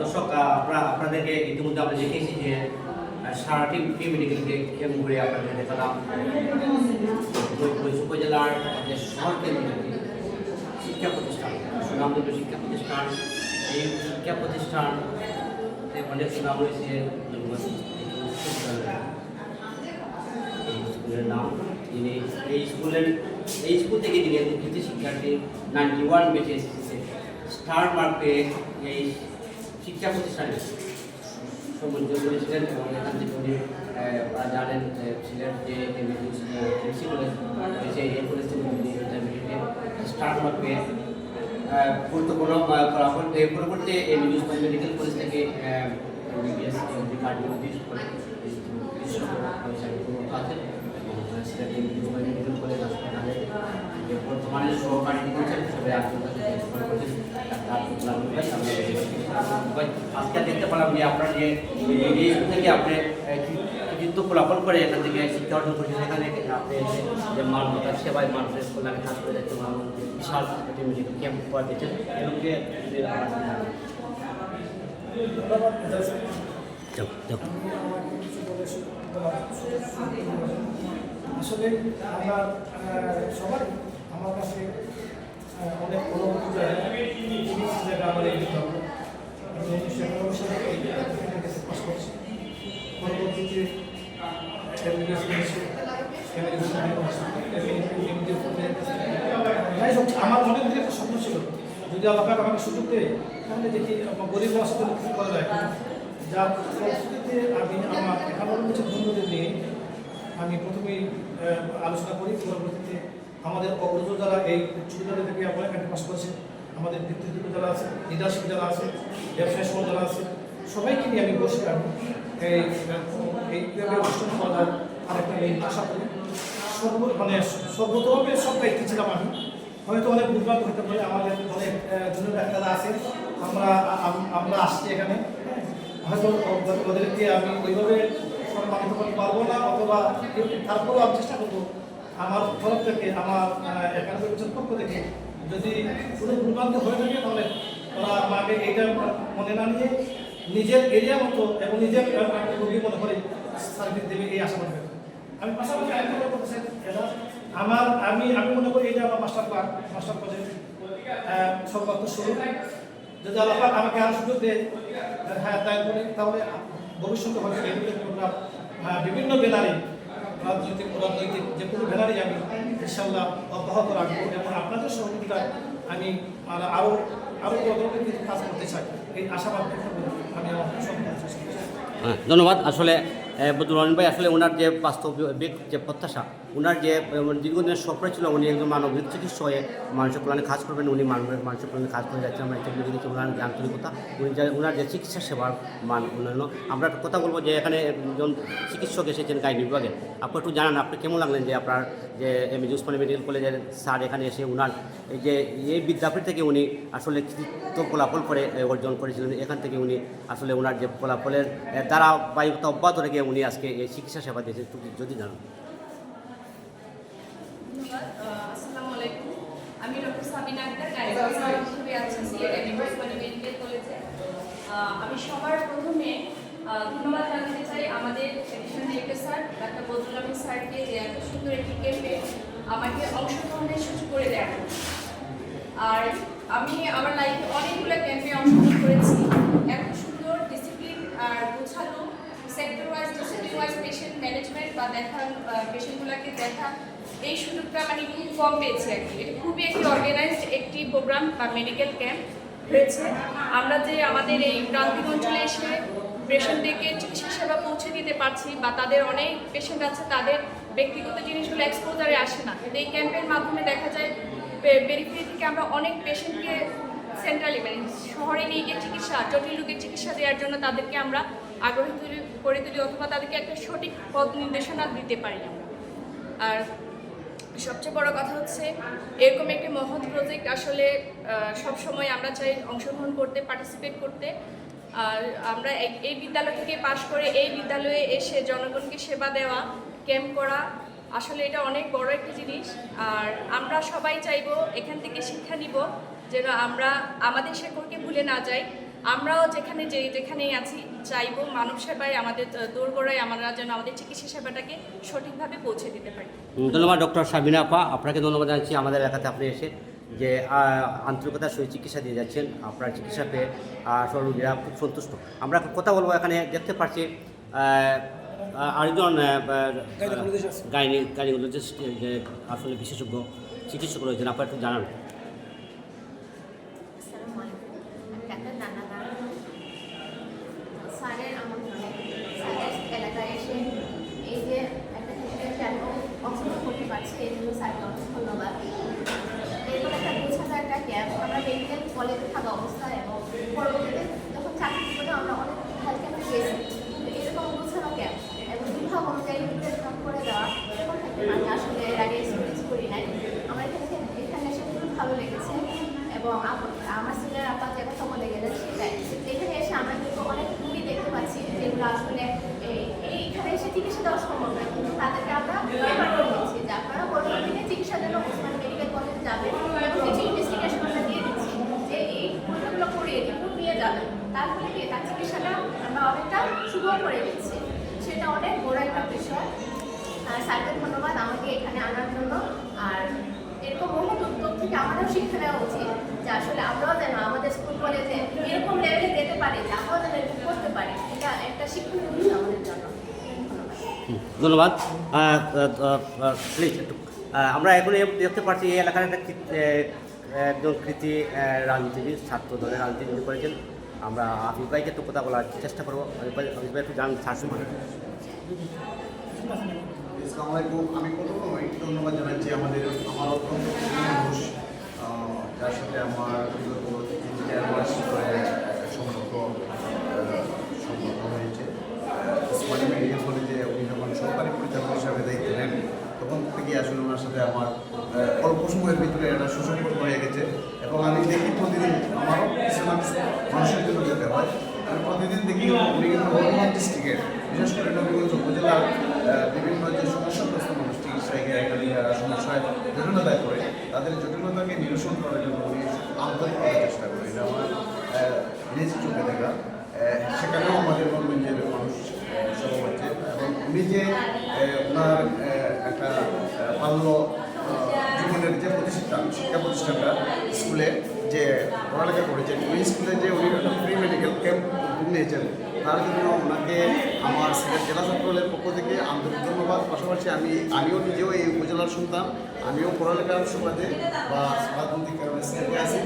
দর্শক আপনারা আপনাদেরকে ইতিমধ্যে আমরা দেখেছি যে সারাটি প্রি মেডিকেলকে কেমন করে আপনাদের দেখালাম। উপজেলার যে শহর কেন্দ্রিক শিক্ষা প্রতিষ্ঠান। সুনামদুর্গ শিক্ষা প্রতিষ্ঠান। এই শিক্ষা প্রতিষ্ঠান অনেক সুনাম রয়েছে। স্কুলের নাম, যিনি এই স্কুলের, এই স্কুল থেকে কৃতি শিক্ষার্থী নাইনটি ওয়ান বেঁচে স্টার মার্ক এই শিক্ষা প্রতিষ্ঠানে। সমুদ্র করেছিলেন এবং এখান থেকে উনি জানেন ছিলেন যে এমসি কলেজ এই কলেজ থেকে ইন্টারমিডিয়েটে মার্ক গুরুত্বপূর্ণ পরবর্তী এই নিউজ মেডিকেল কলেজ থেকে বিবিএস ডিপার্টমেন্ট আছেন সিলেট মেডিকেল কলেজ হাসপাতালে বর্তমানে সহকারী হিসেবে আত্মীয়তা করছেন ডাক্তার আব্দুল্লাহ ভাই আমরা ভাই, আজকে দেখতে পেলাম যে আপনার যে এই স্কুল থেকে আপনি কৃতিত্ব ফলাফল করে এখান থেকে শিক্ষা অর্জন করেছেন এখানে আপনি যে মানবতার সেবায় মানুষের কল্যাণে কাজ করে যাচ্ছেন এবং বিশাল ক্যাম্প করা দেন। আসলে আমরা সবাই আমার কাছে অনেক অনুভূতি কিছু আমার এই উনিশশো একানব্বই সালে পাস করছি আমার অনেক ছিল। যদি আল্লাহ আমাকে সুযোগ দেয়, তাহলে দেখি গরিব মানুষের জন্য কিছু করা যায় আমি আমার একানব্বই বছর নিয়ে। আমি প্রথমেই আলোচনা করি, পরবর্তীতে আমাদের অগ্রজ যারা এই উচ্চ বিদ্যালয় থেকে অনেক পাশ করেছে আমাদের নেতৃত্ব যারা আছে লিডারশিপ যারা আছে ব্যবসায় যারা আছে সবাইকে নিয়ে আমি বসে আমি এই এই ক্লাবের অনুষ্ঠান করার আরেকটা মেইন আশা করি। সর্ব মানে সর্বতভাবে সব দায়িত্বে ছিলাম আমি। হয়তো অনেক দুর্ভাগ্য হতে পারে আমাদের অনেক জুনিয়র ডাক্তাররা আছে। আমরা আমরা আসছি এখানে হ্যাঁ, হয়তো ওদেরকে আমি ওইভাবে সম্মানিত করতে পারব না অথবা তারপরেও আমি চেষ্টা করব। আমার তরফ থেকে আমার বছর পক্ষ থেকে যদি কোনো দুর্ভাগ্য হয়ে থাকে, তাহলে ওরা আমাকে এইটা মনে না নিয়ে নিজের এরিয়া মতো এবং নিজের রোগী মনে করে সার্ভিস দেবে এই আশা করবে আমি পাশাপাশি আরেকটা বলতে চাই আমার, আমি আমি মনে করি এটা আমার মাস্টার প্ল্যান মাস্টার প্রজেক্ট সর্বাত্ম শুরু। যদি আল্লাহ আমাকে আরও সুযোগ দেয় হ্যাঁ তাই করি তাহলে ভবিষ্যতে হয়তো বিভিন্ন ব্যানারে রাজনৈতিক রাজনৈতিক যে কোনো ব্যানারে আমি ইনশাল্লাহ অব্যাহত রাখব এবং আপনাদের সহযোগিতায় আমি আরও আরও কত কাজ করতে চাই। এই আশাবাদ আমি। হ্যাঁ, ধন্যবাদ। আসলে রহমান ভাই, আসলে ওনার যে বাস্তব যে প্রত্যাশা ওনার যে দীর্ঘদিনের স্বপ্ন ছিল, উনি একজন মানবিক চিকিৎসক হয়ে মানুষের কল্যাণে কাজ করবেন, উনি মানবের মানুষের কল্যাণে কাজ করে যাচ্ছেন। আমরা এটা দেখেছি ওনার আন্তরিকতা, উনি যে ওনার যে চিকিৎসা সেবার মান উন্নয়ন আমরা একটা কথা বলব যে, এখানে একজন চিকিৎসক এসেছেন গাইনি বিভাগে। আপনি একটু জানান, আপনি কেমন লাগলেন যে আপনার যে এম উসমানী মেডিকেল কলেজের স্যার এখানে এসে ওনার যে, এই বিদ্যাপীঠ থেকে উনি আসলে কৃতিত্ব ফলাফল করে অর্জন করেছিলেন। এখান থেকে উনি আসলে ওনার যে ফলাফলের ধারাবাহিকতা অব্যাহত রেখে উনি আজকে এই চিকিৎসা সেবা দিয়েছেন যদি জানান। আমি ডক্টর সাবিনা আক্তার গাইনোকোলজিস্ট হিসেবে আছি সিলেট এমএ মেডিকেল কলেজে। আমি সবার প্রথমে ধন্যবাদ জানাতে চাই আমাদের addition director sir doctor Badrul Amin স্যারকে যে এত সুন্দর একটি ক্যাম্পে আমাকে অংশগ্রহণের সুযোগ করে জন্য। আর আমি আমার লাইফে অনেকগুলো ক্যাম্পে অংশগ্রহণ করেছি। এত সুন্দর ডিসিপ্লিন আর গোছালো sector wise discipline wise patient management বা দেখা পেশেন্টগুলোকে দেখা, এই সুযোগটা মানে খুব কম পেয়েছি আর কি। এটা খুবই একটি অর্গানাইজড একটি প্রোগ্রাম বা মেডিকেল ক্যাম্প হয়েছে আমরা যে আমাদের এই প্রান্তিক অঞ্চলে এসে পেশেন্টদেরকে চিকিৎসা সেবা পৌঁছে দিতে পারছি বা তাদের অনেক পেশেন্ট আছে, তাদের ব্যক্তিগত জিনিসগুলো এক্সপোজারে আসে না। এই ক্যাম্পের মাধ্যমে দেখা যায় পেরিফেরি থেকে আমরা অনেক পেশেন্টকে সেন্ট্রালি মানে শহরে নিয়ে গিয়ে চিকিৎসা, জটিল রোগের চিকিৎসা দেওয়ার জন্য তাদেরকে আমরা আগ্রহী তুলি করে তুলি অথবা তাদেরকে একটা সঠিক পথ নির্দেশনা দিতে পারি আমরা। আর সবচেয়ে বড় কথা হচ্ছে, এরকম একটি মহৎ প্রজেক্ট আসলে সব সময় আমরা চাই অংশগ্রহণ করতে পার্টিসিপেট করতে। আর আমরা এই- এই বিদ্যালয় থেকে পাশ করে এই বিদ্যালয়ে এসে জনগণকে সেবা দেওয়া ক্যাম্প করা, আসলে এটা অনেক বড় একটা জিনিস। আর আমরা সবাই চাইব এখান থেকে শিক্ষা নিব, যেন আমরা, আমাদের শেকড়কে ভুলে না যাই। আমরাও যেখানে যে যেখানেই আছি চাইব মানব সেবায় আমাদের দোরগোড়ায় আমরা যেন আমাদের চিকিৎসা সেবাটাকে সঠিকভাবে পৌঁছে দিতে পারি। ধন্যবাদ ডক্টর সাবিনা আপা। আপনাকে ধন্যবাদ জানাচ্ছি। আমাদের এলাকাতে আপনি এসে যে আহ, আন্তরিকতার সহিত চিকিৎসা দিয়ে যাচ্ছেন আপনার চিকিৎসা পেয়ে সব খুব সন্তুষ্ট। আমরা কথা বলব এখানে দেখতে পাচ্ছি আহ, আরেকজন গাইনি গাইনিকোলজিস্ট যে আসলে বিশেষজ্ঞ চিকিৎসক রয়েছেন। আপনার একটু জানান আসসালামু আলাইকুম আমি ডাক্তার নানা গান স্যারের আমন্ত্রণে স্যারের এলাকায় এসে এই যে একটা ফিজিক্যাল ক্যাম্প অংশগ্রহণ করতে পারছি এই জন্য স্যারকে অনেক ধন্যবাদ এরপর একটা গোছানো একটা ক্যাম্প আমরা মেডিকেল কলেজে থাকা অবস্থায় এবং পরবর্তীতে যখন চাকরি জীবনে আমরা অনেক হেলথ ক্যাম্পে গেছি কিন্তু এরকম গোছানো ক্যাম্প এবং বিভাগ অনুযায়ী রুটের ভাগ করে দেওয়া এরকম একটা আমি আসলে এর আগে এক্সপিরিয়েন্স করি নাই আমার এখানে এখানে এসে খুব ভালো লেগেছে এবং আমার সিনিয়র আপা যে কথা বলে সেটাই। এখানে এসে আমরা কিন্তু অনেক রুগী দেখতে পাচ্ছি যেগুলো আসলে এই- এইখানে এসে চিকিৎসা দেওয়া সম্ভব নয়, কিন্তু তাদেরকে আমরা করে আপনারা মেডিকেল যাবেন দিয়ে দিচ্ছি যে এই রিপোর্ট নিয়ে তার তার চিকিৎসাটা আমরা অনেকটা করে সেটা অনেক বড় একটা বিষয়। স্যারকে ধন্যবাদ। আমাকে এখানে আনার জন্য। আর এরকম থেকে শিক্ষা নেওয়া উচিত? যে আসলে আমরাও যেন আমাদের স্কুল কলেজে এরকম লেভেলে যেতে পারি, যে আমরাও যেন এরকম করতে পারি। এটা একটা শিক্ষণীয় বিষয় আমাদের জন্য। ধন্যবাদ। প্লিজ আমরা এখন দেখতে পাচ্ছি এই এলাকার একটা একজন কৃতি রাজনীতিবিদ, ছাত্র দলের রাজনীতি করেছেন আমরা আফিফ ভাইকে একটু কথা বলার চেষ্টা করব। আফিফ ভাই একটু জান আসসালামু আলাইকুম। আমি প্রথমে ধন্যবাদ জানাচ্ছি আমাদের আমার অত্যন্ত মানুষ যার সাথে আমার যখন সরকারি নেন। তখন আসলে সাথে আমার অল্প সময়ের ভিতরে একটা হয়ে গেছে। আমি দেখি প্রতিদিন মানুষের হয়। প্রতিদিন দেখি বর্ধমান ডিস্ট্রিক্টের, বিশেষ করে বিভিন্ন যে সমস্যাগ্রস্ত মানুষ চিকিৎসায় সমস্যায় জটিলতায় পড়ে তাদের জটিলতাকে নিরসন করার জন্য আমি উনি করার চেষ্টা করি। এটা আমার নিজ চোখে দেখা। সেখানেও আমাদের গভর্নমেন্টের মানুষ সব হচ্ছে এবং উনি যে ওনার একটা বাল্য জীবনের যে প্রতিষ্ঠান শিক্ষা প্রতিষ্ঠানটা, স্কুলে যে পড়ালেখা করেছেন, ওই স্কুলে যে উনি একটা ফ্রি মেডিকেল ক্যাম্প নিয়েছেন তার জন্য ওনাকে আমার সিলেট জেলা ছাত্রদলের পক্ষ থেকে আন্তরিক ধন্যবাদ। পাশাপাশি আমি, আমিও নিজেও এই উপজেলার সন্তান। আমিও পড়ালেখার সুবাদে বা রাজনৈতিক কারণে সিলেটে আছি।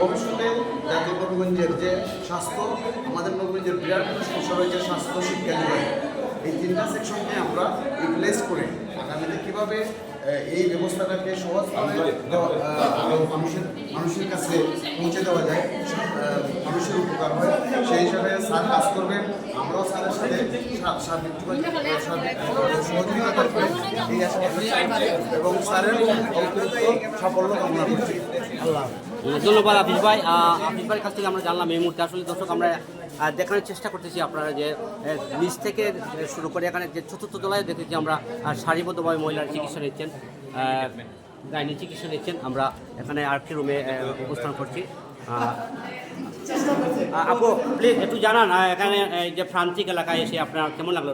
ভবিষ্যতে জাতীয় নবীগঞ্জের যে স্বাস্থ্য, আমাদের নবীগঞ্জের বিরাট সমস্যা রয়েছে স্বাস্থ্য শিক্ষা যোগায় এই তিনটা সেকশনকে আমরা ইউটিলাইজ করে আগামীতে কীভাবে এই ব্যবস্থাটাকে সহজ মানুষের মানুষের কাছে পৌঁছে দেওয়া যায় মানুষের উপকার হয়। সেই হিসাবে স্যার কাজ করবেন আমরাও স্যারের সাথে সহযোগিতা করবেন এই আশা এবং স্যারের সাফল্য কামনা করছি। আল্লাহ। ধন্যবাদ। আফিফ ভাই। আফিফ ভাইয়ের কাছ থেকে আমরা জানলাম এই মুহূর্তে। আসলে দর্শক, আমরা দেখানোর চেষ্টা করতেছি আপনারা যে নিচ থেকে শুরু করে এখানে যে চতুর্থ তলায় দেখেছি আমরা সারিবদ্ধভাবে মহিলার চিকিৎসা নিচ্ছেন। গাইনি চিকিৎসা নিচ্ছেন। আমরা এখানে আরেকটি রুমে অবস্থান করছি। আপু প্লিজ একটু জানান এখানে যে প্রান্তিক এলাকায় এসে আপনার কেমন লাগল?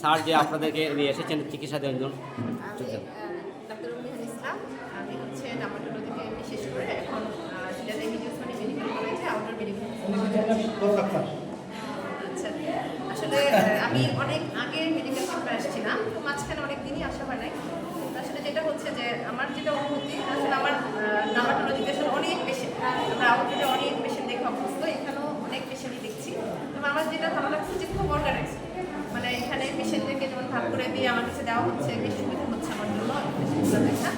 স্যার যে আপনাদেরকে নিয়ে এসেছেন চিকিৎসা দেওয়ার জন্য আমি ডাক্তার রুমিহান ইসলাম আমি হচ্ছে ডামাটোলজিকে বিশেষ করে এখন সিলেটের মিডিয়াসমানি মেডিকেল কলেজে আউটার মেডিকেল আচ্ছা আসলে আমি অনেক আগে মেডিকেল ক্যাম্পে আসছিলাম তো মাঝখানে অনেক আসা হয় নাই। আসলে যেটা হচ্ছে যে, আমার যেটা অনুভূতি, আসলে আমার ডামাটোলজিতে আসলে অনেক পেশেন্ট আমরা অনেক পেশেন্ট দেখে অভ্যস্ত, এখানেও অনেক পেশেন্টই দেখছি। তবে আমার যেটা ভালো লাগছে যে, খুব অর্গানাইজ মানে এখানে পেশেন্টদেরকে যেমন ভাগ করে দিয়ে আমার কাছে দেওয়া হচ্ছে, বেশ সুবিধা হচ্ছে আমার জন্য দেখা।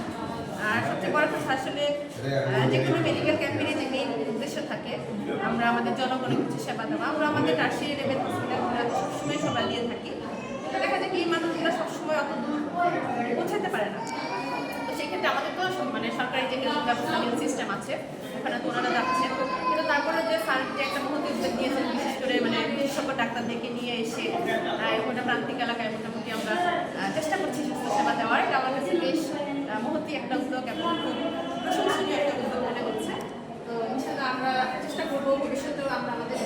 আর সবচেয়ে বড় কথা আসলে যে কোনো মেডিকেল ক্যাম্পেরই যে মেইন উদ্দেশ্য থাকে, আমরা আমাদের জনগণের কিছু সেবা দেওয়া, আমরা আমাদের টার্সিয়ারি লেভেল হসপিটালগুলোতে সবসময় সেবা দিয়ে থাকি। তো দেখা যায় কি, এই মানুষগুলো সবসময় অত দূর পৌঁছাতে পারে না। তো সেক্ষেত্রে আমাদের তো মানে সরকারি যে হেলথ ব্যবস্থা হেলথ সিস্টেম আছে, ওখানে তো ওনারা যাচ্ছেন। কিন্তু তারপরে যে স্যার যে একটা মহতি উদ্যোগ নিয়েছেন বিশেষ করে মানে বিশেষজ্ঞ ডাক্তারদেরকে নিয়ে এসে আহ, গোটা প্রান্তিক এলাকায় মোটামুটি আমরা আহ, চেষ্টা করছি স্বাস্থ্য সেবা দেওয়ার এটা আমার কাছে বেশ আহ, মহতি একটা উদ্যোগ এবং খুব প্রশংসনীয় একটা উদ্যোগ মনে হচ্ছে তো ইনশাল্লাহ আমরা চেষ্টা করব ভবিষ্যতেও আমরা আমাদের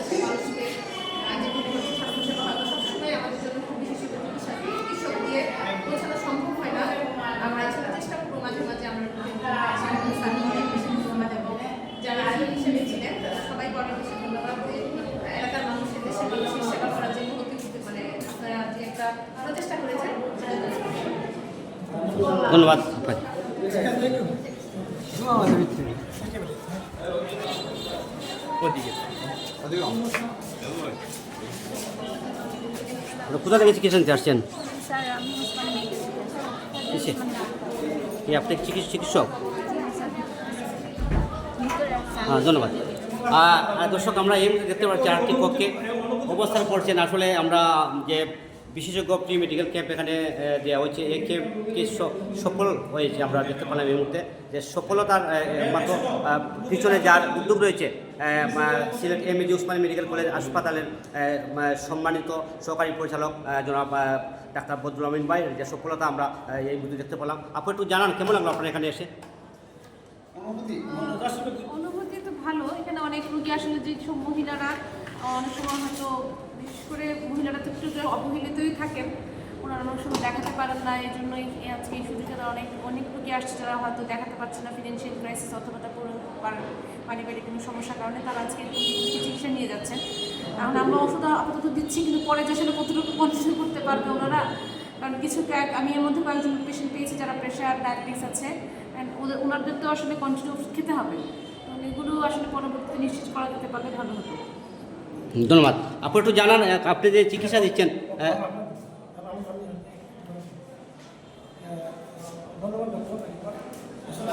হিসেবে ছিলেন সবাই অনেক বেশি ধন্যবাদ যে এলাকার মানুষের দেশের মানুষের সেবা করার জন্য অতি মানে আপনারা যে একটা প্রচেষ্টা করেছেন সেটা ধন্যবাদ। কোথা থেকে চিকিৎসা নিতে আসছেন? কি আপনি চিকিৎসক চিকিৎসক? হ্যাঁ ধন্যবাদ। আর দর্শক আমরা এই দেখতে পাচ্ছি আরটি কক্ষে অবস্থান করছেন। আসলে আমরা যে বিশেষজ্ঞ প্রি মেডিকেল ক্যাম্প এখানে দেওয়া হয়েছে। এই ক্যাম্পটি সফল হয়েছে আমরা দেখতে পেলাম এই মুহূর্তে যে সফলতার আহ, পিছনে যার উদ্যোগ রয়েছে Sylhet M AG Osmani medical college হাসপাতালের সম্মানিত সহকারী পরিচালক জনাব ডাক্তার বদরুল আমিন ভাই যে সফলতা আমরা এই মুহূর্তে দেখতে পেলাম। আপনি একটু জানান কেমন লাগল আপনার এখানে এসে? অনুভূতি? অনুভূতি তো ভালো। এখানে অনেক রুগী আসলে যে সব মহিলারা অনেক সময় হয়তো বিশেষ করে মহিলারা তো একটু অবহেলিতই থাকেন। ওনারা অনেক সময় দেখাতে পারেন না এই জন্যই আজকে এই সুযোগটা অনেক অনেক রুগী আসছে যারা হয়তো দেখাতে পারছে না ফিনান্সিয়াল ক্রাইসিস অথবা তার পুরো পার- পারিবারিক কোনো সমস্যার কারণে তারা আজকে চিকিৎসা নিয়ে যাচ্ছেন। এখন আমরা ওষুধ আপাতত দিচ্ছি, কিন্তু পরে যে আসলে কতটুকু কন্টিনিউ করতে পারবে ওনারা, কারণ কিছু আমি এর মধ্যে কয়েকজন পেশেন্ট পেয়েছি যারা প্রেশার ডায়াবেটিস আছে অ্যান্ড ওদের, ওনাদের তো আসলে কন্টিনিউ খেতে হবে। তো এগুলো আসলে পরবর্তীতে নিশ্চিত করা যেতে পারলে ভালো হতো। ধন্যবাদ। আপনি একটু জানান আপনি যে চিকিৎসা দিচ্ছেন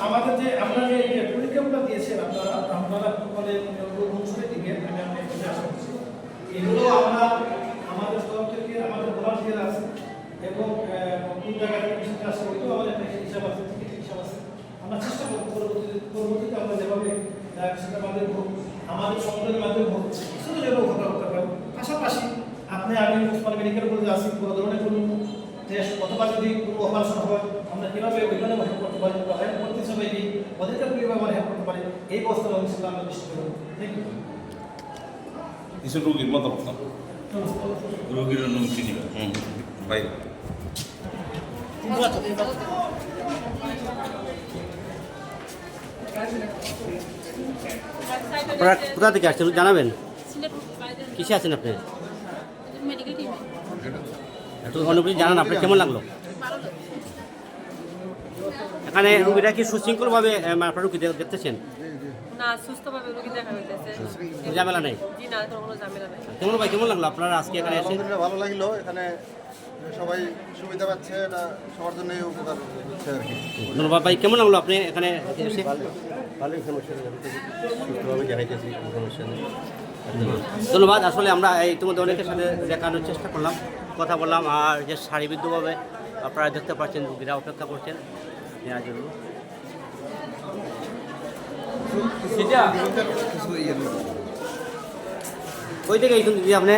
আমাদের যে আপনারা যে দিয়েছেন, আপনারা আপনারা করছি। এগুলো আমরা আমাদের তরফ থেকে আমাদের এবং আমাদের আছে আমরা পরবর্তীতে সেটা আমাদের হোক, আমাদের মাধ্যমে হোক। শুধু যেন উপকার করতে পারি পাশাপাশি আপনি আমি উসমান মেডিকেল কলেজে আসি কোনো ধরনের কোনো টেস্ট অথবা যদি কোনো অপারেশন হয় আমরা কীভাবে ওইখানে হেল্প করতে পারি বা হেল্প করতে সবাইকে ওদেরকে কীভাবে আমরা হেল্প করতে পারি এই বস্তা ইনশাল্লাহ আমরা নিশ্চিত করব। থ্যাংক ইউ কিছু রোগীর মতামত? রোগীর নিবে বাইরে আপনারা কোথা থেকে আসছেন জানাবেন। কিসে আছেন আপনি? একটু অনুভূতি জানান আপনার কেমন লাগল? এখানে রুগীরা কি সুশৃঙ্খলভাবে আপনার রুগী দেখতেছেন? না সুস্থভাবে রোগী দেখা হইতেছে। ঝামেলা নেই? জি না কোনো কোনো ঝামেলা নাই। কেমন ভাই কেমন লাগল আপনারা আজকে এখানে এসে? ভালো লাগল। এখানে সবাই সুবিধা পাচ্ছে এটা সবার জন্যই উপকার হচ্ছে আর কি। ধন্যবাদ ভাই কেমন লাগল আপনি এখানে এসে? ভালোই সমস্যা সুস্থভাবে দেখাইতেছি সমস্যা নেই। ধন্যবাদ। আসলে আমরা এই ইতিমধ্যে অনেকের সাথে দেখানোর চেষ্টা করলাম কথা বললাম আর যে সারিবিদ্ধভাবে আপনারা দেখতে পাচ্ছেন রুগীরা অপেক্ষা করছেন। নেওয়ার জন্য। ওই থেকে এই আপনি?